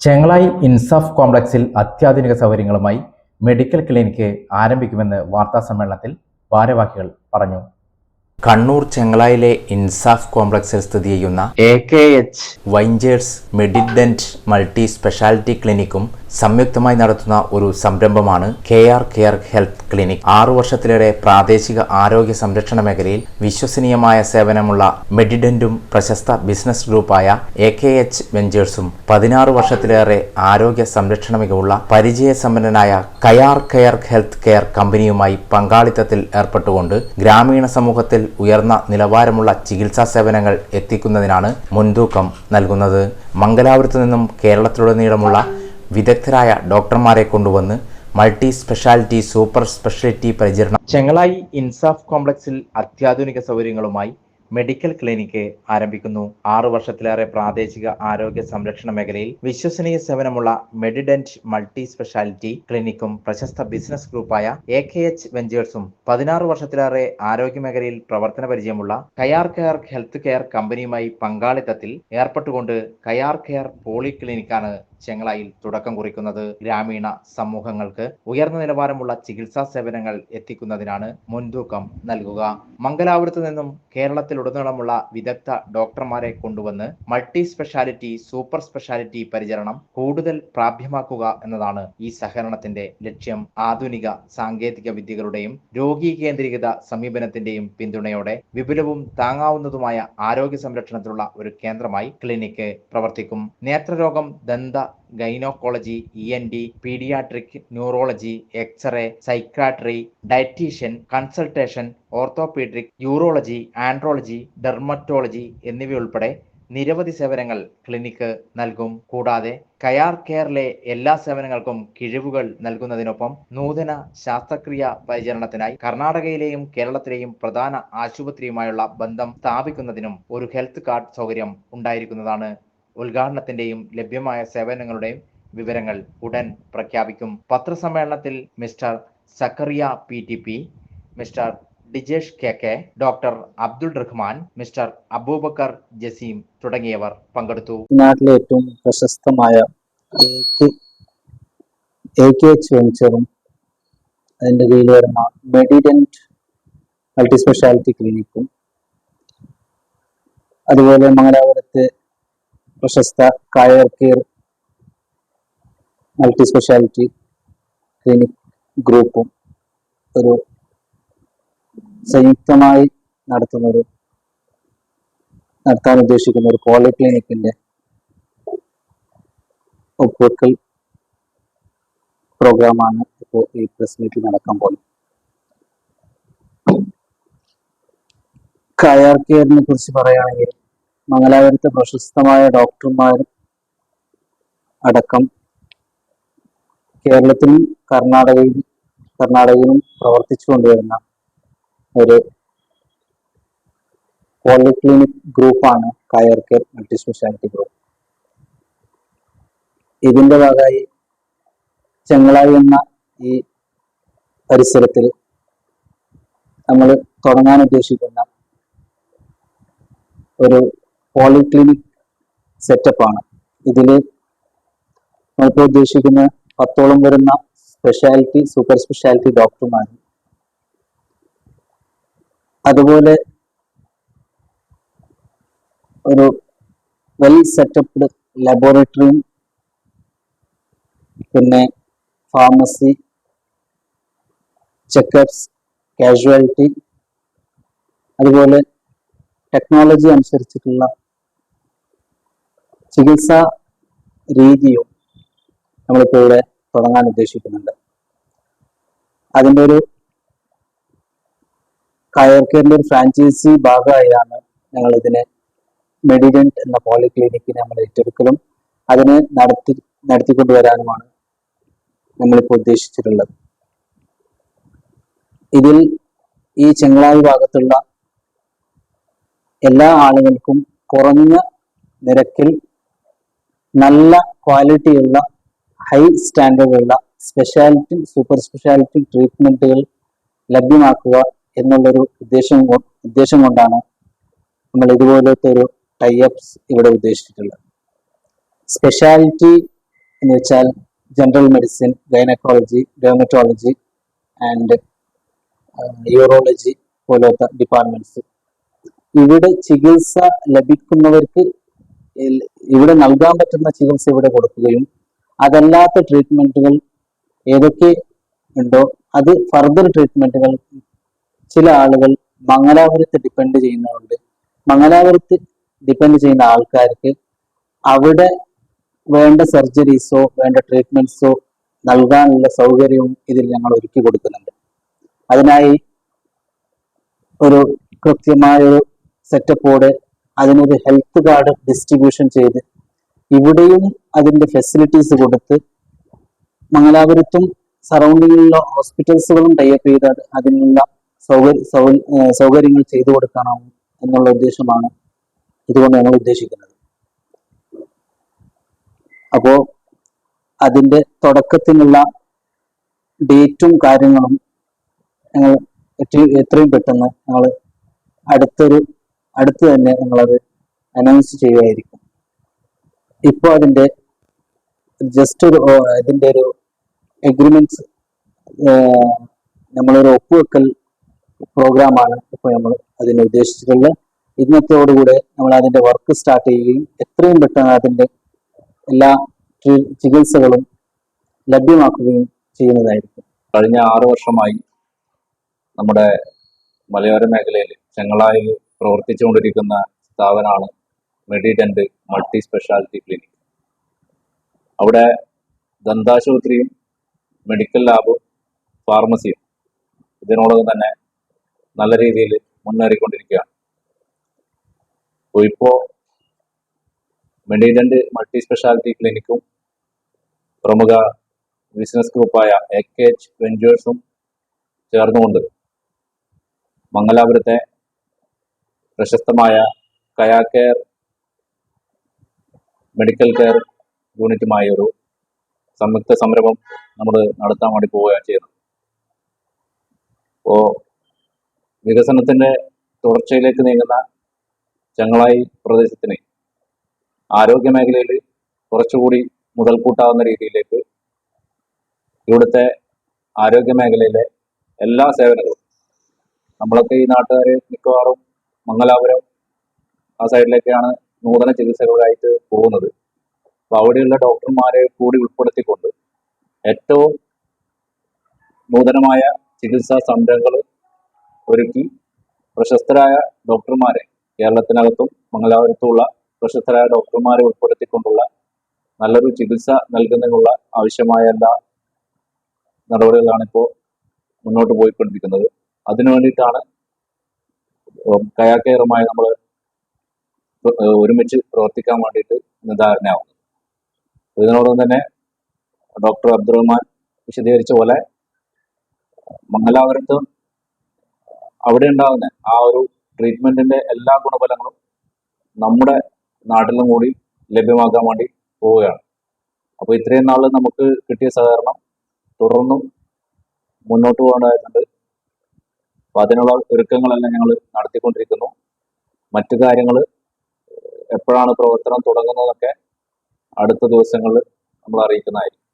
ചെങ്ങളായി ഇൻസാഫ് കോംപ്ലക്സിൽ അത്യാധുനിക സൗകര്യങ്ങളുമായി medical clinic ആരംഭിക്കുമെന്ന് വാർത്താ സമ്മേളനത്തിൽ ഭാരവാഹികൾ പറഞ്ഞു. കണ്ണൂർ ചെങ്ങളായിലെ ഇൻസാഫ് കോംപ്ലക്സിൽ സ്ഥിതി ചെയ്യുന്ന A K H ventures Medident multi speciality ക്ലിനിക്കും സംയുക്തമായി നടത്തുന്ന ഒരു സംരംഭമാണ് K R care health clinic. ആറു വർഷത്തിലേറെ പ്രാദേശിക ആരോഗ്യ സംരക്ഷണ മേഖലയിൽ വിശ്വസനീയമായ സേവനമുള്ള മെഡിഡന്റും പ്രശസ്ത ബിസിനസ് ഗ്രൂപ്പായ എ കെ എച്ച് വെഞ്ചേഴ്സും പതിനാറ് വർഷത്തിലേറെ ആരോഗ്യ സംരക്ഷണ മികവുള്ള പരിചയസമ്പന്നനായ കയാർ കെയർ ഹെൽത്ത് കെയർ കമ്പനിയുമായി പങ്കാളിത്തത്തിൽ ഏർപ്പെട്ടുകൊണ്ട് ഗ്രാമീണ സമൂഹത്തിൽ ഉയർന്ന നിലവാരമുള്ള ചികിത്സാ സേവനങ്ങൾ എത്തിക്കുന്നതിനാണ് മുൻതൂക്കം നൽകുന്നത്. മംഗലാപുരത്തു നിന്നും കേരളത്തിലുടനീളമുള്ള വിദഗ്ധരായ ഡോക്ടർമാരെ കൊണ്ടുവന്ന് മൾട്ടി സ്പെഷ്യാലിറ്റി സൂപ്പർ സ്പെഷ്യാലിറ്റി പരിചരണം ചെങ്ങളായി ഇൻസാഫ് കോംപ്ലക്സിൽ അത്യാധുനിക സൗകര്യങ്ങളുമായി മെഡിക്കൽ ക്ലിനിക്ക് ആരംഭിക്കുന്നു. ആറു വർഷത്തിലേറെ പ്രാദേശിക ആരോഗ്യ സംരക്ഷണ മേഖലയിൽ വിശ്വസനീയ സേവനമുള്ള മെഡിഡന്റ് മൾട്ടി സ്പെഷ്യാലിറ്റി ക്ലിനിക്കും പ്രശസ്ത ബിസിനസ് ഗ്രൂപ്പായ എ കെ എച്ച് വെഞ്ചേഴ്സും പതിനാറ് വർഷത്തിലേറെ ആരോഗ്യ മേഖലയിൽ പ്രവർത്തന പരിചയമുള്ള കയാർ കെയർ ഹെൽത്ത് കെയർ കമ്പനിയുമായി പങ്കാളിത്തത്തിൽ ഏർപ്പെട്ടുകൊണ്ട് കയാർ കെയർ പോളി ക്ലിനിക്കാണ് ചെങ്ങളായിൽ തുടക്കം കുറിക്കുന്നത്. ഗ്രാമീണ സമൂഹങ്ങൾക്ക് ഉയർന്ന നിലവാരമുള്ള ചികിത്സാ സേവനങ്ങൾ എത്തിക്കുന്നതിനാണ് മുൻതൂക്കം നൽകുക. മംഗലാപുരത്ത് നിന്നും കേരളത്തിലുടനീളമുള്ള വിദഗ്ധ ഡോക്ടർമാരെ കൊണ്ടുവന്ന് മൾട്ടി സ്പെഷ്യാലിറ്റി സൂപ്പർ സ്പെഷ്യാലിറ്റി പരിചരണം കൂടുതൽ പ്രാപ്യമാക്കുക എന്നതാണ് ഈ സഹകരണത്തിന്റെ ലക്ഷ്യം. ആധുനിക സാങ്കേതിക വിദ്യകളുടെയും രോഗീ കേന്ദ്രീകൃത സമീപനത്തിന്റെയും പിന്തുണയോടെ വിപുലവും താങ്ങാവുന്നതുമായ ആരോഗ്യ സംരക്ഷണത്തിലുള്ള ഒരു കേന്ദ്രമായി ക്ലിനിക്ക് പ്രവർത്തിക്കും. നേത്രരോഗം ദന്ത gynaecology E N T paediatric neurology x-ray psychiatry dietician consultation orthopaedic urology andrology dermatology എന്നിവയുൾപ്പെടെ നിരവധി സേവനങ്ങൾ ക്ലിനിക്ക് നൽകും. കൂടാതെ കയാർ കെയറിലെ എല്ലാ സേവനങ്ങൾക്കും കിഴിവുകൾ നൽകുന്നതിനൊപ്പം നൂതന ശാസ്ത്രക്രിയ പരിചരണത്തിനായി കർണാടകയിലെയും കേരളത്തിലെയും പ്രധാന ആശുപത്രിയുമായുള്ള ബന്ധം സ്ഥാപിക്കുന്നതിനും ഒരു ഹെൽത്ത് കാർഡ് സൗകര്യം ഉണ്ടായിരിക്കുന്നതാണ് ഉദ്ഘാടനത്തിന്റെയും ലഭ്യമായ സേവനങ്ങളുടെയും വിവരങ്ങൾ ഉടൻ പ്രഖ്യാപിക്കും. പത്രസമ്മേളനത്തിൽ mister Zakariya P T P mister Dijesh K K doctor Abdul Rahman mister Abubakar Jaseem തുടങ്ങിയവർ പങ്കെടുത്തു. നാട്ടിലെ ഏറ്റവും പ്രശസ്തമായ എ അതിന്റെ കീഴിൽ വരുന്ന മെഡിഡന്റ് മൾട്ടി സ്പെഷ്യാലിറ്റി ക്ലിനിക്കും അതുപോലെ മംഗലാപുരത്തെ പ്രശസ്ത Kaya care multi speciality clinic ഗ്രൂപ്പും ഒരു സംയുക്തമായി നടത്തുന്ന ഒരു നടത്താൻ ഉദ്ദേശിക്കുന്ന ഒരു പോളി ക്ലിനിക്കിന്റെ ഒപ്പുവെക്കൽ പ്രോഗ്രാമാണ് ഇപ്പോൾ ഈ പ്രസ് മീറ്റിൽ നടക്കാൻ പോകുന്നത്. കയർ കെയറിനെ കുറിച്ച് പറയുകയാണെങ്കിൽ മംഗലാപുരത്തെ പ്രശസ്തമായ ഡോക്ടർമാരും അടക്കം കേരളത്തിലും കർണാടകയിലും പ്രവർത്തിച്ചു കൊണ്ടുവരുന്ന ഒരു പോളിക്ലിനിക് ഗ്രൂപ്പാണ് കയർ കെയർ മൾട്ടി സ്പെഷ്യാലിറ്റി ഗ്രൂപ്പ് ഇതിന്റെ ഭാഗമായി ചെങ്ങളായി എന്ന ഈ പരിസരത്തിൽ നമ്മൾ തുടങ്ങാൻ ഉദ്ദേശിക്കുന്ന ഒരു പോളിക്ലിനിക് സെറ്റപ്പാണ് ഇതിൽ നമ്മളിപ്പോൾ ഉദ്ദേശിക്കുന്ന പത്തോളം വരുന്ന സ്പെഷ്യാലിറ്റി സൂപ്പർ സ്പെഷ്യാലിറ്റി ഡോക്ടർമാർ അതുപോലെ ഒരു വെൽ സെറ്റപ്ഡ് ലബോറട്ടറിയും പിന്നെ ഫാർമസി ചെക്കപ്സ് കാഷ്വാലിറ്റി അതുപോലെ ടെക്നോളജി അനുസരിച്ചിട്ടുള്ള ചികിത്സാ രീതിയും നമ്മളിപ്പോൾ ഇവിടെ തുടങ്ങാൻ ഉദ്ദേശിക്കുന്നുണ്ട്. അതിന്റെ ഒരു കയർ കെയറിന്റെ ഒരു ഫ്രാഞ്ചൈസി ഭാഗമായാണ് ഞങ്ങൾ ഇതിനെ മെഡിഡന്റ് എന്ന പോളിക്ലിനിക്കിനെ നമ്മൾ ഏറ്റെടുക്കലും അതിനെ നടത്തി നടത്തിക്കൊണ്ടുവരാനുമാണ് നമ്മളിപ്പോൾ ഉദ്ദേശിച്ചിട്ടുള്ളത്. ഇതിൽ ഈ ചെങ്ങളായി ഭാഗത്തുള്ള എല്ലാ ആളുകൾക്കും കുറഞ്ഞ നിരക്കിൽ നല്ല ക്വാളിറ്റിയുള്ള ഹൈ സ്റ്റാൻഡേർഡ് ഉള്ള സ്പെഷ്യാലിറ്റി സൂപ്പർ സ്പെഷ്യാലിറ്റി ട്രീറ്റ്മെന്റുകൾ ലഭ്യമാക്കുക എന്നുള്ളൊരു ഉദ്ദേശം ഉദ്ദേശം കൊണ്ടാണ് നമ്മൾ ഇതുപോലത്തെ ഒരു ടൈപ്പ്സ് ഇവിടെ ഉദ്ദേശിച്ചിട്ടുള്ളത്. സ്പെഷ്യാലിറ്റി എന്ന് വെച്ചാൽ general medicine gynaecology dermatology and urology പോലത്തെ ഡിപ്പാർട്ട്മെന്റ്സ് ഇവിടെ ചികിത്സ ലഭിക്കുന്നവർക്ക് ഇവിടെ നൽകാൻ പറ്റുന്ന ചികിത്സ ഇവിടെ കൊടുക്കുകയും അതല്ലാത്ത ട്രീറ്റ്മെന്റുകൾ ഏതൊക്കെ ഉണ്ടോ അത് ഫർദർ ട്രീറ്റ്മെന്റുകൾ ചില ആളുകൾ മംഗലാപുരത്ത് ഡിപ്പെൻഡ് ചെയ്യുന്നതുകൊണ്ട് മംഗലാപുരത്ത് ഡിപ്പെൻഡ് ചെയ്യുന്ന ആൾക്കാർക്ക് അവിടെ വേണ്ട സർജറീസോ വേണ്ട ട്രീറ്റ്മെന്റ്സോ നൽകാനുള്ള സൗകര്യവും ഇതിൽ ഞങ്ങൾ ഒരുക്കി കൊടുക്കുന്നുണ്ട്. അതിനായി ഒരു കൃത്യമായ ഒരു സെറ്റപ്പോടെ അതിനൊരു ഹെൽത്ത് കാർഡ് ഡിസ്ട്രിബ്യൂഷൻ ചെയ്ത് ഇവിടെയും അതിന്റെ ഫെസിലിറ്റീസ് കൊടുത്ത് മംഗലാപുരത്തും സറൗണ്ടിങ്ങിലുള്ള ഹോസ്പിറ്റൽസുകളും ടൈപ്പ് ചെയ്ത് അത് അതിനുള്ള സൗകര്യങ്ങൾ ചെയ്തു കൊടുക്കണം എന്നുള്ള ഉദ്ദേശമാണ് ഇതുകൊണ്ട് ഞങ്ങൾ ഉദ്ദേശിക്കുന്നത്. അപ്പോ അതിന്റെ തുടക്കത്തിനുള്ള ഡേറ്റും കാര്യങ്ങളും ഞങ്ങൾ എത്രയും പെട്ടെന്ന് ഞങ്ങൾ അടുത്തൊരു അടുത്ത് തന്നെ നമ്മളത് അനൗൺസ് ചെയ്യുമായിരിക്കും ഇപ്പോൾ അതിന്റെ ജസ്റ്റ് ഒരു അതിന്റെ ഒരു എഗ്രിമെന്റ്സ് നമ്മളൊരു ഒപ്പുവെക്കൽ പ്രോഗ്രാമാണ് ഇപ്പോൾ നമ്മൾ അതിനെ ഉദ്ദേശിച്ചിട്ടുള്ളത്. ഇന്നത്തോടുകൂടെ നമ്മൾ അതിന്റെ വർക്ക് സ്റ്റാർട്ട് ചെയ്യുകയും എത്രയും പെട്ടെന്ന് അതിന്റെ എല്ലാ ചികിത്സകളും ലഭ്യമാക്കുകയും ചെയ്യുന്നതായിരിക്കും. കഴിഞ്ഞ ആറു വർഷമായി നമ്മുടെ മലയോര മേഖലയിൽ ചെങ്ങളായിൽ പ്രവർത്തിച്ചുകൊണ്ടിരിക്കുന്ന സ്ഥാപനമാണ് മെഡിഡന്റ് മൾട്ടി സ്പെഷ്യാലിറ്റി ക്ലിനിക്. അവിടെ ദന്താശുപത്രിയും മെഡിക്കൽ ലാബും ഫാർമസിയും ഇതിനോടകം തന്നെ നല്ല രീതിയിൽ മുന്നേറിക്കൊണ്ടിരിക്കുകയാണ്. അപ്പോൾ ഇപ്പോൾ മെഡിഡന്റ് മൾട്ടി സ്പെഷ്യാലിറ്റി ക്ലിനിക്കും പ്രമുഖ ബിസിനസ് ഗ്രൂപ്പായ എ കെ എച്ച് വെഞ്ചേഴ്സും ചേർന്നുകൊണ്ട് മംഗലാപുരത്തെ പ്രശസ്തമായ കയാ കെയർ മെഡിക്കൽ കെയർ യൂണിറ്റുമായി ഒരു സംയുക്ത സംരംഭം നമ്മൾ നടത്താൻ വേണ്ടി പോവുകയാണ് ചെയ്യുന്നത്. അപ്പോൾ വികസനത്തിന്റെ തുടർച്ചയിലേക്ക് നീങ്ങുന്ന ചങ്ങളായി പ്രദേശത്തിന് ആരോഗ്യ മേഖലയിൽ കുറച്ചുകൂടി മുതൽക്കൂട്ടാവുന്ന രീതിയിലേക്ക് ഇവിടുത്തെ ആരോഗ്യ മേഖലയിലെ എല്ലാ സേവനങ്ങളും നമ്മളൊക്കെ ഈ നാട്ടുകാർ മിക്കവാറും മംഗലാപുരം ആ സൈഡിലേക്കാണ് നൂതന ചികിത്സകളായിട്ട് പോകുന്നത്. അപ്പോൾ അവിടെയുള്ള ഡോക്ടർമാരെ കൂടി ഉൾപ്പെടുത്തിക്കൊണ്ട് ഏറ്റവും നൂതനമായ ചികിത്സാ സംരംഭങ്ങൾ ഒരുക്കി പ്രശസ്തരായ ഡോക്ടർമാരെ കേരളത്തിനകത്തും മംഗലാപുരത്തുമുള്ള പ്രശസ്തരായ ഡോക്ടർമാരെ ഉൾപ്പെടുത്തിക്കൊണ്ടുള്ള നല്ലൊരു ചികിത്സ നൽകുന്നതിനുള്ള ആവശ്യമായ എല്ലാ നടപടികളാണ് ഇപ്പോൾ മുന്നോട്ട് പോയിക്കൊണ്ടിരിക്കുന്നത്. അതിനു വേണ്ടിയിട്ടാണ് കയാക്കയറുമായി നമ്മൾ ഒരുമിച്ച് പ്രവർത്തിക്കാൻ വേണ്ടിയിട്ട് നിർദ്ധാരണയാവുന്നത് ഇതിനോടൊപ്പം തന്നെ ഡോക്ടർ അബ്ദുറഹ്മാൻ വിശദീകരിച്ച പോലെ മംഗലാപുരത്ത് അവിടെ ഉണ്ടാകുന്ന ആ ഒരു ട്രീറ്റ്മെന്റിന്റെ എല്ലാ ഗുണഫലങ്ങളും നമ്മുടെ നാട്ടിലും കൂടി ലഭ്യമാക്കാൻ വേണ്ടി പോവുകയാണ്. അപ്പോൾ ഇത്രയും നാൾ നമുക്ക് കിട്ടിയ സഹകരണം തുടർന്നും മുന്നോട്ട് പോകേണ്ടതായിട്ടുണ്ട്. അപ്പോൾ അതിനുള്ള ഒരുക്കങ്ങളെല്ലാം ഞങ്ങൾ നടത്തിക്കൊണ്ടിരിക്കുന്നു. മറ്റു കാര്യങ്ങൾ എപ്പോഴാണ് പ്രവർത്തനം തുടങ്ങുന്നതൊക്കെ അടുത്ത ദിവസങ്ങളിൽ നമ്മൾ അറിയിക്കുന്നതായിരിക്കും.